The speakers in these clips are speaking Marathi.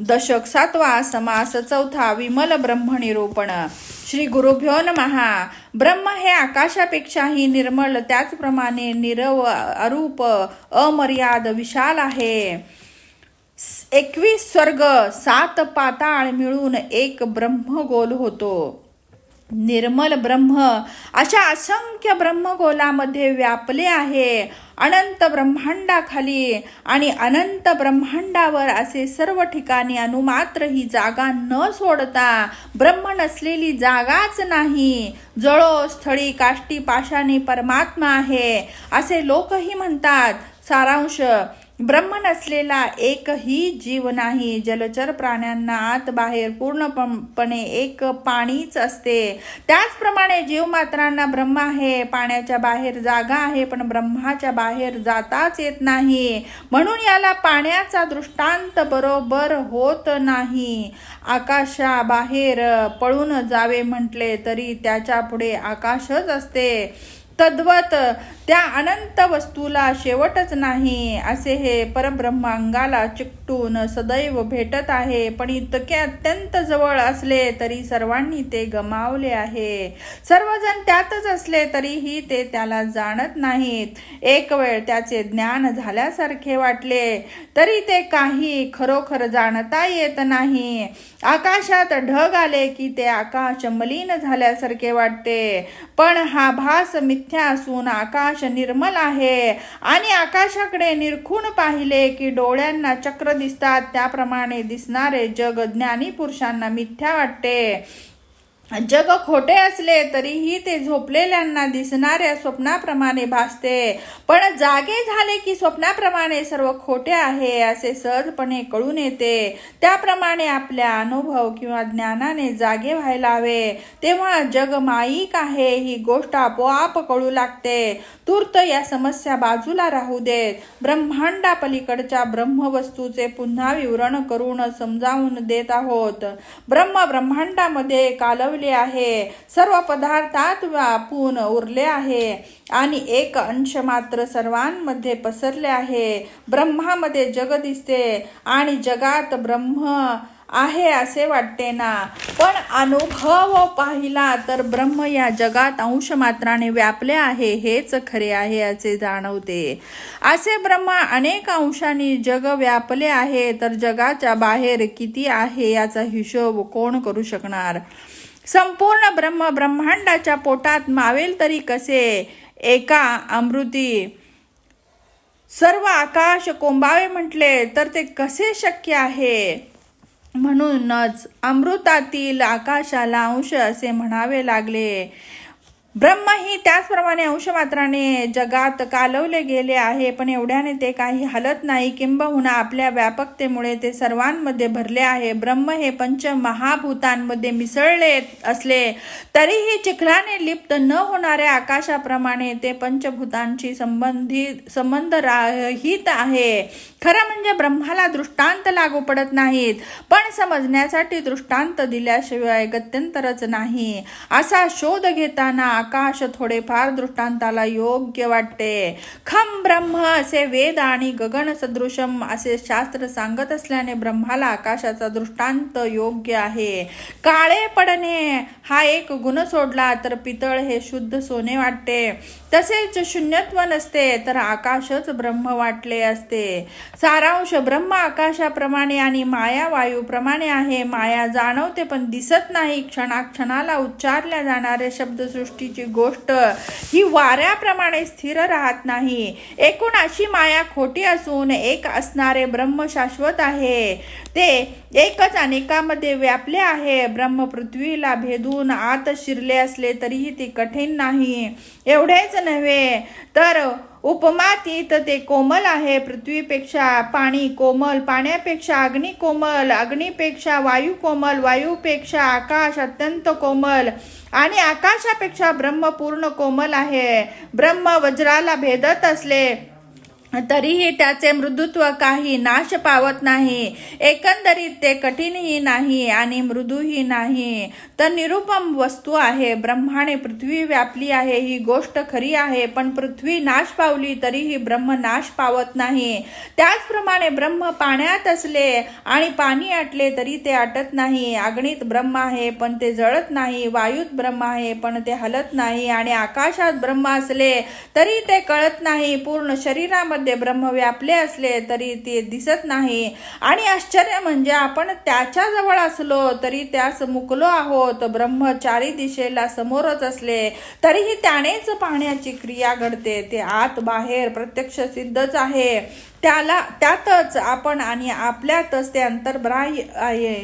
दशक सातवा समास चौथा विमल ब्रह्म निरूपण श्री गुरुभ्यो नमहा ब्रह्म हे आकाशापेक्षाही निर्मल त्याचप्रमाणे निरव अरूप अमर्याद विशाल आहे. एकवीस स्वर्ग सात पाताळ मिळून एक ब्रह्मगोल होतो. निर्मल ब्रह्म अशा असंख्य ब्रह्मगोलामध्ये व्यापले आहे. अनंत ब्रह्मांडाखाली आणि अनंत ब्रह्मांडावर असे सर्व ठिकाणी अनुमात्र ही जागा न सोडता ब्रह्म नसलेली जागाच नाही. जळो स्थळी काष्टी पाशाने परमात्मा आहे. असे लोकही म्हणतात सारांश ब्रह्म नसलेला एकही जीव नाही. जलचर प्राण्यांना आत बाहेर पूर्णपणे एक पाणीच असते. त्याचप्रमाणे जीवमात्रांना ब्रह्म आहे. पाण्याच्या बाहेर जागा आहे पण ब्रह्माच्या बाहेर जाताच येत नाही. म्हणून याला पाण्याचा दृष्टांत बरोबर होत नाही. आकाशाबाहेर पळून जावे म्हटले तरी त्याच्या पुढे आकाशच असते. तद्वत त्या अनंत वस्तूला शेवटच नाही असे हे परब्रह्मांगाला चिक टून सदैव भेटत आहे. पण इतके अत्यंत जवळ असले तरी सर्वांनी ते गमावले आहे. सर्वजण त्यातच असले तरीही ते त्याला जाणत नाहीत. एक वेळ त्याचे ज्ञान झाल्यासारखे वाटले तरी ते काही खरोखर जाणता येत नाही. आकाशात ढग आले की ते आकाश मलिन झाल्यासारखे वाटते. पण हा भास मिथ्या असून आकाश निर्मल आहे. आणि आकाशाकडे निरखून पाहिले की डोळ्यांना चक्र दिसतात. त्याप्रमाणे दिसणारे जग ज्ञानी पुरुषांना मिथ्या वाटते. जग खोटे असले तरीही ते झोपलेल्यांना दिसणाऱ्या स्वप्नाप्रमाणे भासते. पण जागे झाले की स्वप्नाप्रमाणे सर्व खोटे आहे असे सहजपणे कळून येते. त्याप्रमाणे आपल्या अनुभव किंवा ज्ञानाने जागे व्हायला हवे. तेव्हा जग माईक आहे ही गोष्ट आपोआप कळू लागते. तूर्त या समस्या बाजूला राहू देत. ब्रह्मांडा पलीकडच्या ब्रह्मवस्तूचे पुन्हा विवरण करून समजावून देत आहोत. ब्रह्म ब्रह्मांडामध्ये कालव आहे. सर्व पदार्थात व्यापून उरले आहे. आणि एक अंश मात्र सर्वांमध्ये पसरले आहे. ब्रह्मामध्ये जग दिसते आणि जगात ब्रह्म आहे असे वाटते ना? पण अनुभव पाहिला तर ब्रह्म या जगात अंश मात्राने व्यापले आहे हेच खरे आहे असे जाणवते. असे ब्रह्म अनेक अंशांनी जग व्यापले आहे तर जगाच्या बाहेर किती आहे याचा हिशोब कोण करू शकणार? संपूर्ण ब्रह्म ब्रह्मांडाच्या पोटात मावेल तरी कसे? एका अमृती. सर्व आकाश कोंबावे म्हटले तर ते कसे शक्य आहे? म्हणूनच अमृतातील आकाशाला अंश असे म्हणावे लागले. ब्रह्म ही त्याचप्रमाणे अंशमात्राने जगात कालवले गेले आहे पण एवढ्याने ते काही हलत नाही. किंबहुना आपल्या व्यापकतेमुळे ते सर्वांमध्ये भरले आहे. ब्रह्म हे पंच महाभूतांमध्ये मिसळले असले तरीही चिखलाने लिप्त न होणाऱ्या आकाशाप्रमाणे ते पंचभूतांशी संबंधित संबंध राहित आहे. खरं म्हणजे ब्रह्माला दृष्टांत लागू पडत नाहीत पण समजण्यासाठी दृष्टांत दिल्याशिवाय गत्यंतरच नाही. असा शोध घेताना आकाश थोडेफार दृष्टांताला योग्य वाटते. खम ब्रह्म असे वेद आणि गगन सदृशम असे शास्त्र सांगत असल्याने ब्रह्माला आकाशाचा दृष्टांत योग्य आहे. काळे पडणे हा एक गुण सोडला तर पितळ हे शुद्ध सोने वाटते. तसेच शून्यत्व नसते तर आकाशच ब्रह्म वाटले असते. सारांश ब्रह्म आकाशाप्रमाणे आणि माया वायूप्रमाणे आहे. माया जाणवते पण दिसत नाही. क्षणाक्षणाला उच्चारल्या जाणाऱ्या शब्दसृष्टीची गोष्ट ही वाऱ्याप्रमाणे स्थिर राहत नाही. एकूण अशी माया खोटी असून एक असणारे ब्रह्म शाश्वत आहे. ते एकच अनेकामध्ये व्यापले आहे. ब्रह्म पृथ्वीला भेदून आत शिरले असले तरीही ते कठीण नाही. एवढेच नव्हे तर उपमातीत ते कोमल आहे. पृथ्वीपेक्षा पाणी कोमल पाण्यापेक्षा अग्नी कोमल अग्नीपेक्षा वायू कोमल वायूपेक्षा आकाश अत्यंत कोमल आणि आकाशापेक्षा ब्रह्म पूर्ण कोमल आहे. ब्रह्म वज्राला भेदत असले तरीही त्याचे मृदुत्व काही नाश पावत नाही. एकंदरीत ते कठीणही नाही आणि मृदूही नाही. तर निरुपम वस्तू आहे. ब्रह्माने पृथ्वी व्यापली आहे. ही गोष्ट खरी आहे पण पृथ्वी नाश पावली तरीही ब्रह्म नाश पावत नाही. त्याचप्रमाणे ब्रह्म पाण्यात असले आणि पाणी आटले तरी ते आटत नाही. अग्नीत ब्रह्म आहे पण ते जळत नाही. वायूत ब्रह्म आहे पण ते हलत नाही. आणि आकाशात ब्रह्म असले तरी ते कळत नाही. पूर्ण शरीरामध्ये ब्रह्म व्यापले असले तरी ते दिसत नाही. आणि आश्चर्य म्हणजे आपण त्याच्याजवळ असलो तरी त्यास मुकलो आहोत. ब्रह्म चारी दिशेला समोरच असले तरीही त्यानेच पाहण्याची क्रिया घडते. ते आत बाहेर प्रत्यक्ष सिद्धच आहे. त्याला त्यातच आपण आणि आपल्यातच ते अंतर्ब्राह्य आहे.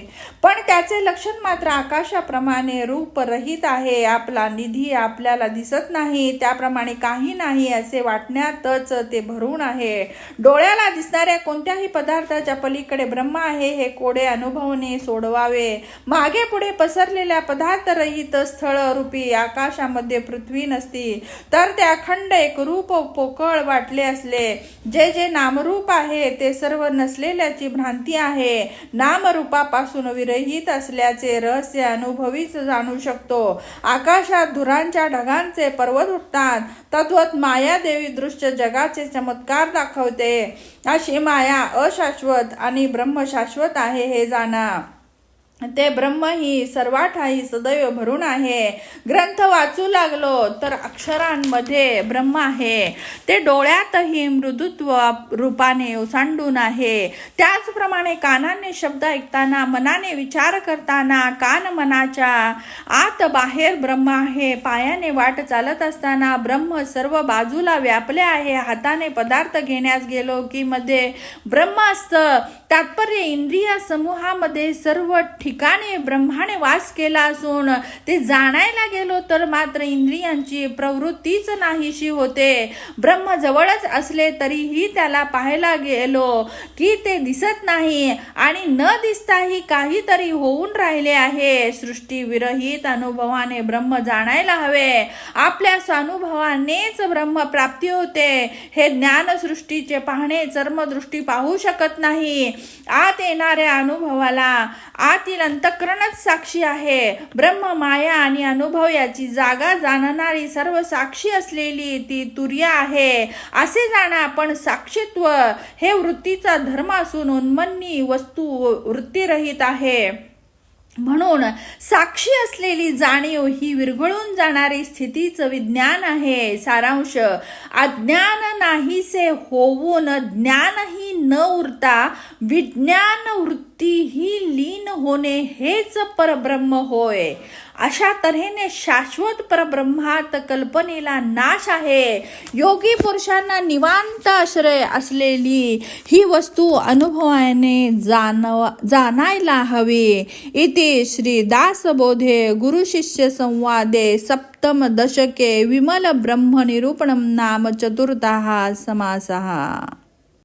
पण त्याचे लक्षण मात्र आकाशाप्रमाणे रूप रहित आहे. आपला निधी आपल्याला दिसत नाही. त्याप्रमाणे काही नाही असे वाटण्यातच ते भरून आहे. डोळ्याला दिसणाऱ्या कोणत्याही पदार्थाच्या पलीकडे ब्रह्म आहे हे कोडे अनुभवने सोडवावे. मागे पुढे पसरलेल्या पदार्थ रहित स्थळ रूपी आकाशामध्ये पृथ्वी नसती तर ते अखंड एक रूप पोकळ वाटले असले. जे जे नाम नामरूप आहे ते सर्व नसलेल्याची भ्रांती आहे. नामरूपापासून विरहित असल्याचे रहस्य अनुभवीच जाणू शकतो. आकाशात धुरांच्या ढगांचे पर्वत उठतात. तद्वत मायादेवी दृश्य जगाचे चमत्कार दाखवते. अशी माया अशाश्वत आणि ब्रह्मशाश्वत आहे हे जाणा ते ब्रह्म ही सर्वाठाही सदैव भरून आहे. ग्रंथ वाचू लागलो तर अक्षरांमध्ये ब्रह्म आहे. ते डोळ्यातही मृदुत्व रूपाने ओसांडून आहे. त्याचप्रमाणे कानाने शब्द ऐकताना मनाने विचार करताना कान मनाच्या आत बाहेर ब्रह्म आहे. पायाने वाट चालत असताना ब्रह्म सर्व बाजूला व्यापले आहे. हाताने पदार्थ घेण्यास गेलो की मध्ये ब्रह्म असतं तात्पर्य इंद्रिय समूहामध्ये सर्व ठिक ठिकाणी ब्रह्माने वास केला असून ते जाणायला गेलो तर मात्र इंद्रियांची प्रवृत्तीच नाहीशी होते. ब्रह्म जवळच असले तरीही त्याला पाहायला गेलो की ते दिसत नाही आणि न दिसताही काहीतरी होऊन राहिले आहे. सृष्टी विरहित अनुभवाने ब्रह्म जाणायला हवे. आपल्या स्वानुभवानेच ब्रह्म प्राप्ती होते. हे ज्ञान सृष्टीचे पाहणे चर्मदृष्टी पाहू शकत नाही. आत येणाऱ्या अनुभवाला आतील अंतकरणच साक्षी आहे. ब्रह्म माया आणि अनुभव याची जागा जाणणारी सर्व साक्षी असलेली ती तुर्य आहे. असे जाणा पण साक्षीत्व. हे वृत्तीचा धर्म असून उन्मन्नी वस्तू वृत्तीरहित आहे. म्हणून साक्षी असलेली जाणीव ही विरघळून जाणारी स्थितीचं विज्ञान आहे. सारांश अज्ञान नाहीसे होऊन ज्ञानही न उरता विज्ञान वृत्ती ही लीन होणे हेच परब्रह्म होय. अशा तऱ्हेने शाश्वत परब्रह्मात कल्पनेला नाश आहे. योगी पुरुषांना निवांत आश्रय असलेली ही वस्तू अनुभवाने जाणव जाणायला हवी. इति श्री दासबोधे गुरुशिष्य संवादे सप्तम दशके विमल ब्रह्मनिरूपणं नाम चतुर्थः समासः.